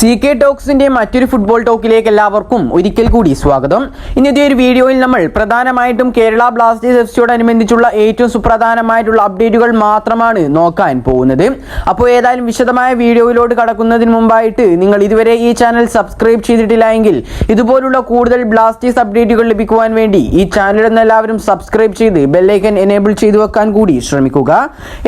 C K ടോക്സിന്റെ മറ്റൊരു football ടോക്കിലേക്ക് എല്ലാവർക്കും ഒരിക്കൽ കൂടി സ്വാഗതം. ഇന്നത്തെ ഒരു വീഡിയോയിൽ നമ്മൾ പ്രധാനമായിട്ടും കേരള ബ്ലാസ്റ്റേഴ്സ് എഫ് സിയോടനുബന്ധിച്ചുള്ള ഏറ്റവും സുപ്രധാനമായിട്ടുള്ള അപ്ഡേറ്റുകൾ മാത്രമാണ് നോക്കാൻ പോകുന്നത്. അപ്പോൾ ഏതായാലും വിശദമായ വീഡിയോയിലോട്ട് കടക്കുന്നതിന് മുമ്പായിട്ട് നിങ്ങൾ ഇതുവരെ ഈ ചാനൽ സബ്സ്ക്രൈബ് ചെയ്തിട്ടില്ല എങ്കിൽ ഇതുപോലുള്ള കൂടുതൽ ബ്ലാസ്റ്റേഴ്സ് അപ്ഡേറ്റുകൾ ലഭിക്കുവാൻ വേണ്ടി ഈ ചാനൽ എല്ലാവരും സബ്സ്ക്രൈബ് ചെയ്ത് ബെല്ലൈക്കൻ എനേബിൾ ചെയ്തു വെക്കാൻ കൂടി ശ്രമിക്കുക.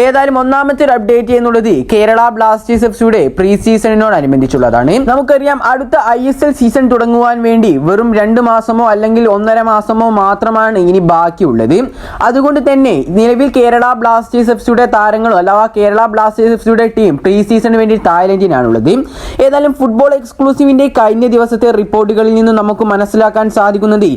ഏതായാലും ഒന്നാമത്തെ ഒരു അപ്ഡേറ്റ് എന്നുള്ളത് കേരള ബ്ലാസ്റ്റേഴ്സ് എഫ് സിയുടെ പ്രീ സീസണിനോടനുബന്ധിച്ചുള്ളതാണ് നമുക്കറിയാം അടുത്ത ഐ എസ് എൽ സീസൺ തുടങ്ങുവാൻ വേണ്ടി വെറും രണ്ട് മാസമോ അല്ലെങ്കിൽ ഒന്നര മാസമോ മാത്രമാണ് ഇനി ബാക്കിയുള്ളത്. അതുകൊണ്ട് തന്നെ നിലവിൽ കേരള ബ്ലാസ്റ്റേഴ്സ് എഫ് സിയുടെ താരങ്ങളോ അഥവാ കേരള ബ്ലാസ്റ്റേഴ്സ് എഫ് സിയുടെ ടീം പ്രീ സീസണിന് വേണ്ടി തായ്ലൻഡിനാണുള്ളത്. ഏതായാലും ഫുട്ബോൾ എക്സ്ക്ലൂസീവിന്റെ കഴിഞ്ഞ ദിവസത്തെ റിപ്പോർട്ടുകളിൽ നിന്ന് നമുക്ക് മനസ്സിലാക്കാൻ സാധിക്കുന്നത്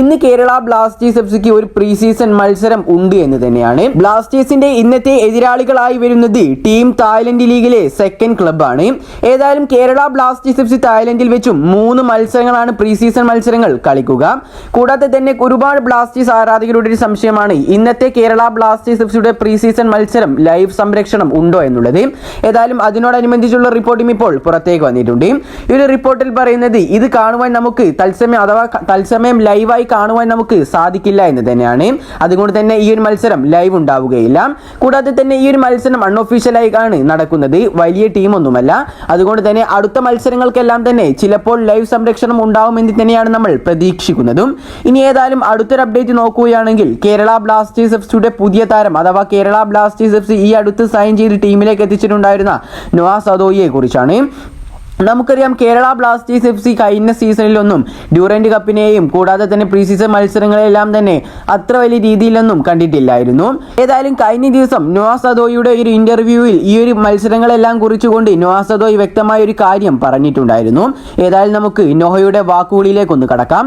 ഇന്ന് കേരള ബ്ലാസ്റ്റേഴ്സ് എഫ് സിക്ക് ഒരു പ്രീ സീസൺ മത്സരം ഉണ്ട് എന്ന് തന്നെയാണ്. ബ്ലാസ്റ്റേഴ്സിന്റെ ഇന്നത്തെ എതിരാളികളായി വരുന്നത് ടീം തായ്ലൻഡ് ലീഗിലെ സെക്കൻഡ് ക്ലബ്ബാണ് ഏതായാലും കേരള ബ്ലാസ്റ്റേഴ്സ് എഫ് സി തായ്ലൻഡിൽ വെച്ചും മൂന്ന് മത്സരങ്ങളാണ് പ്രീ സീസൺ മത്സരങ്ങൾ. കളിക്കുക. കൂടാതെ തന്നെ ഒരുപാട് ബ്ലാസ്റ്റേഴ്സ് ആരാധകരുടെ ഒരു സംശയമാണ് ഇന്നത്തെ കേരള ബ്ലാസ്റ്റേഴ്സ് എഫ് സിയുടെ പ്രീ സീസൺ മത്സരം ലൈവ് സംരക്ഷണം ഉണ്ടോ എന്നുള്ളത്. ഏതായാലും അതിനോടനുബന്ധിച്ചുള്ള റിപ്പോർട്ടും ഇപ്പോൾ പുറത്തേക്ക് വന്നിട്ടുണ്ട്. ഈ ഒരു റിപ്പോർട്ടിൽ പറയുന്നത് ഇത് കാണുവാൻ നമുക്ക് തത്സമയം അഥവാ തത്സമയം ലൈവായി കാണുവാൻ നമുക്ക് സാധിക്കില്ല എന്ന് തന്നെയാണ്. അതുകൊണ്ട് തന്നെ ഈ ഒരു മത്സരം ലൈവ് ഉണ്ടാവുകയില്ല. കൂടാതെ തന്നെ ഈ ഒരു മത്സരം അൺഒഫീഷ്യലായി ആണ് നടക്കുന്നത്. വലിയ ടീമൊന്നുമല്ല. അതുകൊണ്ട് തന്നെ അടുത്ത മത്സരങ്ങൾക്കെല്ലാം തന്നെ ചിലപ്പോൾ ലൈവ് സംരക്ഷണം ഉണ്ടാവുമെന്ന് തന്നെയാണ് നമ്മൾ പ്രതീക്ഷിക്കുന്നതും. ഇനി ഏതായാലും അടുത്തൊരു അപ്ഡേറ്റ് നോക്കുകയാണെങ്കിൽ കേരള ബ്ലാസ്റ്റേഴ്സ് എഫ് സിയുടെ പുതിയ താരം അഥവാ കേരള ബ്ലാസ്റ്റേഴ്സ് എഫ് സി ഈ അടുത്ത് സൈൻ ചെയ്ത് ടീമിലേക്ക് എത്തിച്ചിട്ടുണ്ടായിരുന്ന നോവാ സദോയിയെ കുറിച്ചാണ്. നമുക്കറിയാം കേരള ബ്ലാസ്റ്റേഴ്സ് എഫ് സി കഴിഞ്ഞ സീസണിലൊന്നും ഡ്യൂറന്റ് കപ്പിനെയും കൂടാതെ തന്നെ പ്രീ സീസൺ മത്സരങ്ങളെല്ലാം തന്നെ അത്ര വലിയ രീതിയിലൊന്നും കണ്ടിട്ടില്ലായിരുന്നു. ഏതായാലും കഴിഞ്ഞ ദിവസം നോവാസ് അദോയുടെ ഒരു ഇന്റർവ്യൂവിൽ ഈ ഒരു മത്സരങ്ങളെല്ലാം കുറിച്ചുകൊണ്ട് നോവാസ് അദോയ് വ്യക്തമായ ഒരു കാര്യം പറഞ്ഞിട്ടുണ്ടായിരുന്നു. ഏതായാലും നമുക്ക് നോഹയുടെ വാക്കുകളിലേക്കൊന്ന് കടക്കാം.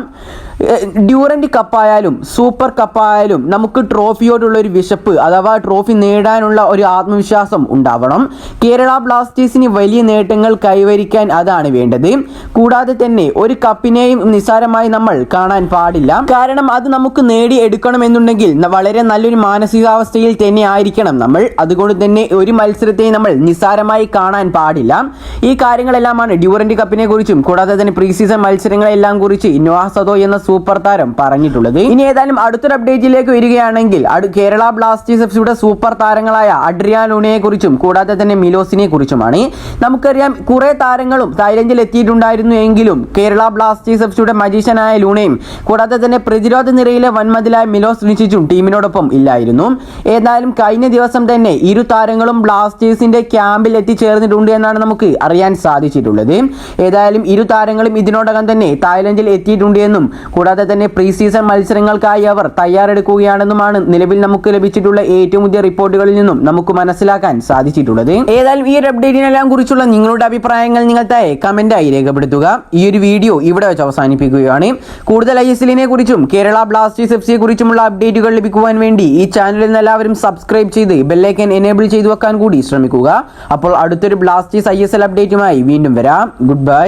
ഡ്യൂറൻഡ് കപ്പായാലും സൂപ്പർ കപ്പായാലും നമുക്ക് ട്രോഫിയോടുള്ള ഒരു വിശപ്പ് അഥവാ ട്രോഫി നേടാനുള്ള ഒരു ആത്മവിശ്വാസം ഉണ്ടാവണം. കേരള ബ്ലാസ്റ്റേഴ്സിന് വലിയ നേട്ടങ്ങൾ കൈവരിക്കാൻ അതാണ് വേണ്ടത്. കൂടാതെ തന്നെ ഒരു കപ്പിനെയും നിസ്സാരമായി നമ്മൾ കാണാൻ പാടില്ല. കാരണം അത് നമുക്ക് നേടിയെടുക്കണമെന്നുണ്ടെങ്കിൽ വളരെ നല്ലൊരു മാനസികാവസ്ഥയിൽ തന്നെ ആയിരിക്കണം നമ്മൾ. അതുകൊണ്ട് തന്നെ ഒരു മത്സരത്തെ നമ്മൾ നിസ്സാരമായി കാണാൻ പാടില്ല. ഈ കാര്യങ്ങളെല്ലാമാണ് ഡ്യൂറന്റ് കപ്പിനെ കുറിച്ചും കൂടാതെ തന്നെ പ്രീ സീസൺ മത്സരങ്ങളെല്ലാം കുറിച്ച് സദോ എന്ന സൂപ്പർ താരം പറഞ്ഞിട്ടുള്ളത്. ഇനി ഏതായാലും അടുത്തൊരു അപ്ഡേറ്റിലേക്ക് വരികയാണെങ്കിൽ കേരള ബ്ലാസ്റ്റേഴ്സ് എഫ് സിയുടെ സൂപ്പർ താരങ്ങളായ അഡ്രിയാൻ ലൂണയെ കുറിച്ചും കൂടാതെ തന്നെ മിലോസിനെ കുറിച്ചുമാണ്. നമുക്കറിയാം കുറെ താരങ്ങളും തായ്ലൻഡിൽ എത്തിയിട്ടുണ്ടായിരുന്നു എങ്കിലും കേരള ബ്ലാസ്റ്റേഴ്സ് എഫ് സിയുടെ മജീഷ്യനായ ലൂണയും കൂടാതെ തന്നെ പ്രതിരോധ നിരയിലെ വൻമതിലായ മിലോസ് നിശ്ചിച്ചും ടീമിനോടൊപ്പം ഇല്ലായിരുന്നു. ഏതായാലും കഴിഞ്ഞ ദിവസം തന്നെ ഇരു താരങ്ങളും ബ്ലാസ്റ്റേഴ്സിന്റെ ക്യാമ്പിൽ എത്തിച്ചേർന്നിട്ടുണ്ട് എന്നാണ് നമുക്ക് അറിയാൻ സാധിച്ചിട്ടുള്ളത്. ഏതായാലും ഇരു താരങ്ങളും ഇതിനോടകം തന്നെ തായ്ലൻഡിൽ എത്തിയിട്ടുണ്ട് എന്നും കൂടാതെ തന്നെ പ്രീ സീസൺ മത്സരങ്ങൾക്കായി അവർ തയ്യാറെടുക്കുകയാണെന്നുമാണ് നിലവിൽ നമുക്ക് ലഭിച്ചിട്ടുള്ള ഏറ്റവും പുതിയ റിപ്പോർട്ടുകളിൽ നിന്നും നമുക്ക് മനസ്സിലാക്കാൻ സാധിച്ചിട്ടുള്ളത്. ഏതായാലും ഈ ഒരു അപ്ഡേറ്റിനെല്ലാം കുറിച്ചുള്ള നിങ്ങളുടെ അഭിപ്രായങ്ങൾ നിങ്ങൾ താഴെ കമന്റായി രേഖപ്പെടുത്തുക. ഈ ഒരു വീഡിയോ ഇവിടെ വെച്ച് അവസാനിപ്പിക്കുകയാണ്. കൂടുതൽ ഐ എസ് എല്ലിനെ കുറിച്ചും കേരള ബ്ലാസ്റ്റേഴ്സ് എഫ് സിയെ കുറിച്ചുമുള്ള അപ്ഡേറ്റുകൾ ലഭിക്കുവാൻ വേണ്ടി ഈ ചാനലിൽ എല്ലാവരും സബ്സ്ക്രൈബ് ചെയ്ത് ബെല്ലൈക്കൻ എനേബിൾ ചെയ്തു വെക്കാൻ കൂടി ശ്രമിക്കുക. അപ്പോൾ അടുത്തൊരു ബ്ലാസ്റ്റേഴ്സ് ഐ എസ് എൽ അപ്ഡേറ്റുമായി വീണ്ടും വരാം. Good bye